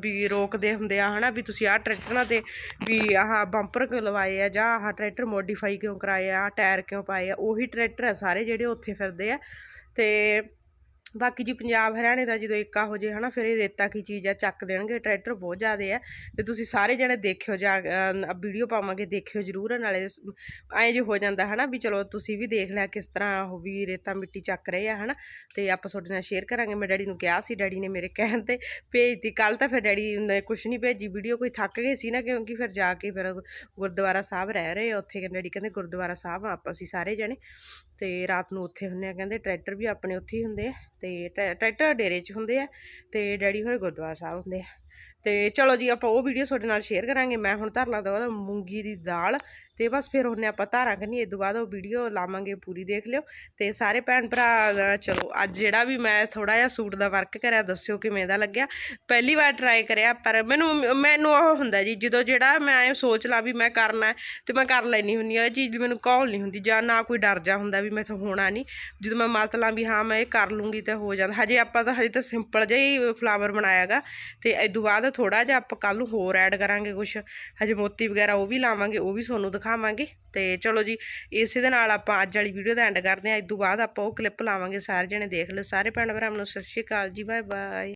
ਵੀ ਰੋਕਦੇ ਹੁੰਦੇ ਆ, ਹਨਾ, ਵੀ ਤੁਸੀਂ ਆਹ ਟਰੈਕਟਰਾਂ ਤੇ ਵੀ ਆਹ ਬੰਪਰ ਕਿਉਂ ਲਵਾਏ ਆ ਜਾਂ ਆਹ ਟਰੈਕਟਰ ਮੋਡੀਫਾਈ ਕਿਉਂ ਕਰਾਏ ਆ, ਆਹ ਟਾਇਰ ਕਿਉਂ ਪਾਏ ਆ, ਉਹੀ ਟਰੈਕਟਰ ਆ ਸਾਰੇ ਜਿਹੜੇ ਉੱਥੇ ਫਿਰਦੇ ਆ ਤੇ ਬਾਕੀ ਜੀ ਪੰਜਾਬ ਹਰਿਆਣੇ ਦਾ ਜਦੋਂ ਏਕਾ ਹੋ ਜੇ ਹਨਾ, ਫਿਰ ਇਹ ਰੇਤਾ ਕੀ ਚੀਜ਼ ਆ, ਚੱਕ ਦੇਣਗੇ, ਟਰੈਕਟਰ ਬਹੁਤ ਜ਼ਿਆਦੇ ਆ। ਤੇ ਤੁਸੀਂ ਸਾਰੇ ਜਣੇ ਦੇਖਿਓ ਜਾ ਵੀਡੀਓ ਪਾਵਾਂਗੇ, ਦੇਖਿਓ ਜਰੂਰ। ਨਾਲੇ ਐਂ ਜੇ ਹੋ ਜਾਂਦਾ ਹਨਾ ਵੀ ਚਲੋ ਤੁਸੀਂ ਵੀ ਦੇਖ ਲਿਆ ਕਿਸ ਤਰ੍ਹਾਂ ਉਹ ਵੀ ਰੇਤਾ ਮਿੱਟੀ ਚੱਕ ਰਹੇ ਆ ਹਨਾ। ਤੇ ਆਪਾਂ ਤੁਹਾਡੇ ਨਾਲ ਸ਼ੇਅਰ ਕਰਾਂਗੇ। ਮੈਂ ਡੈਡੀ ਨੂੰ ਕਿਹਾ ਸੀ, ਡੈਡੀ ਨੇ ਮੇਰੇ ਕਹਿਣ ਤੇ ਭੇਜਤੀ। ਕੱਲ ਤਾਂ ਫਿਰ ਡੈਡੀ ਨੇ ਕੁਛ ਨਹੀਂ ਭੇਜੀ। ਵੀਡੀਓ ਕੋਈ ਥੱਕ ਗਏ ਸੀ ਨਾ, ਕਿਉਂਕਿ ਫਿਰ ਜਾ ਕੇ ਫਿਰ ਗੁਰਦੁਆਰਾ ਸਾਹਿਬ ਰਹਿ ਰਹੇ ਆ ਉੱਥੇ। ਕਹਿੰਦੇ, ਡੈਡੀ ਕਹਿੰਦੇ, ਗੁਰਦੁਆਰਾ ਸਾਹਿਬ ਆ, ਆਪਾਂ ਅਸੀਂ ਸਾਰੇ ਜਣੇ। ਤੇ ਰਾਤ ਨੂੰ ਉੱਥੇ ਹੁੰਦੇ ਆ, ਕਹਿੰਦੇ, ਟਰੈਕਟਰ ਵੀ ਆਪਣੇ ਉੱਥੇ ਹੀ ਹੁੰਦੇ ਆ। ਤੇ ਟਰੈ- ਟਰੈਕਟਰ ਡੇਰੇ 'ਚ ਹੁੰਦੇ ਆ ਤੇ ਡੈਡੀ ਹੋਰੇ ਗੁਰਦੁਆਰਾ ਸਾਹਿਬ ਹੁੰਦੇ ਆ। ਤੇ ਚਲੋ ਜੀ ਆਪਾਂ ਉਹ ਵੀਡੀਓ ਤੁਹਾਡੇ ਨਾਲ ਸ਼ੇਅਰ ਕਰਾਂਗੇ। ਮੈਂ ਹੁਣ ਧਰ ਲਾਂ ਦਾ ਮੂੰਗੀ ਦੀ ਦਾਲ ਤੇ ਬਸ ਫਿਰ ਉਹਨੇ ਆਪਾਂ ਧਾਰਾਂ ਕਰਨੀ ਇਹ ਤੋਂ ਬਾਅਦ ਉਹ ਵੀਡੀਓ ਲਾਵਾਂਗੇ ਪੂਰੀ ਦੇਖ ਲਿਓ। ਤੇ ਸਾਰੇ ਭੈਣ ਭਰਾ ਚਲੋ ਅੱਜ ਜਿਹੜਾ ਵੀ ਮੈਂ ਥੋੜਾ ਜਿਹਾ ਸੂਟ ਦਾ ਵਰਕ ਕਰਿਆ ਦੱਸਿਓ ਕਿਵੇਂ ਦਾ ਲੱਗਿਆ। ਪਹਿਲੀ ਵਾਰ ਟਰਾਈ ਕਰਿਆ ਪਰ ਮੈਨੂੰ ਮੈਨੂੰ ਉਹ ਹੁੰਦਾ ਜੀ ਜਦੋਂ ਜਿਹੜਾ ਮੈਂ ਇਹ ਸੋਚ ਲਾ ਵੀ ਮੈਂ ਕਰਨਾ ਹੈ, ਤੇ ਮੈਂ ਕਰ ਲੈਣੀ ਹੁੰਦੀ ਆ ਇਹ ਚੀਜ਼ ਦੀ ਮੈਨੂੰ ਕੌਲ ਨਹੀਂ ਹੁੰਦੀ ਜਾਂ ਨਾ ਕੋਈ ਡਰ ਜਾ ਹੁੰਦਾ ਵੀ ਮੈਥੋਂ ਹੋਣਾ ਨਹੀਂ। ਜਦੋਂ ਮੈਂ ਮਤ ਮਤਲਬ ਵੀ ਹਾਂ ਮੈਂ ਇਹ ਕਰ ਲੂੰਗੀ ਤੇ ਹੋ ਜਾਂਦਾ। ਹਜੇ ਆਪਾਂ ਤਾਂ ਹਜੇ ਤਾਂ ਸਿੰਪਲ ਜਿਹਾ ਹੀ ਫਲਾਵਰ ਬਣਾਇਆਗਾ। ਤੇ ਇਹ ਤੋਂ ਬਾਅਦ ਥੋੜਾ ਜਿਹਾ ਆਪਾਂ ਕੱਲ ਨੂੰ ਹੋਰ ਐਡ ਕਰਾਂਗੇ ਕੁਝ ਹਜੇ ਮੋਤੀ ਵਗੈਰਾ ਉਹ ਵੀ ਲਾਵਾਂਗੇ ਉਹ ਵੀ ਤੁਹਾਨੂੰ ਦਿਖਾ ਦਿਖਾਵਾਂਗੇ। ਤੇ ਚਲੋ ਜੀ, ਇਸੇ ਦੇ ਨਾਲ ਆਪਾਂ ਅੱਜ ਵਾਲੀ ਵੀਡੀਓ ਦਾ ਐਂਡ ਕਰਦੇ ਹਾਂ। ਇਸ ਤੋਂ ਬਾਅਦ ਆਪਾਂ ਉਹ ਕਲਿੱਪ ਲਾਵਾਂਗੇ। ਸਾਰੇ ਜਣੇ ਦੇਖ ਲਓ। ਸਾਰੇ ਭੈਣ ਭਰਾਵਾਂ ਨੂੰ ਸਤਿ ਸ਼੍ਰੀ ਅਕਾਲ ਜੀ। Bye bye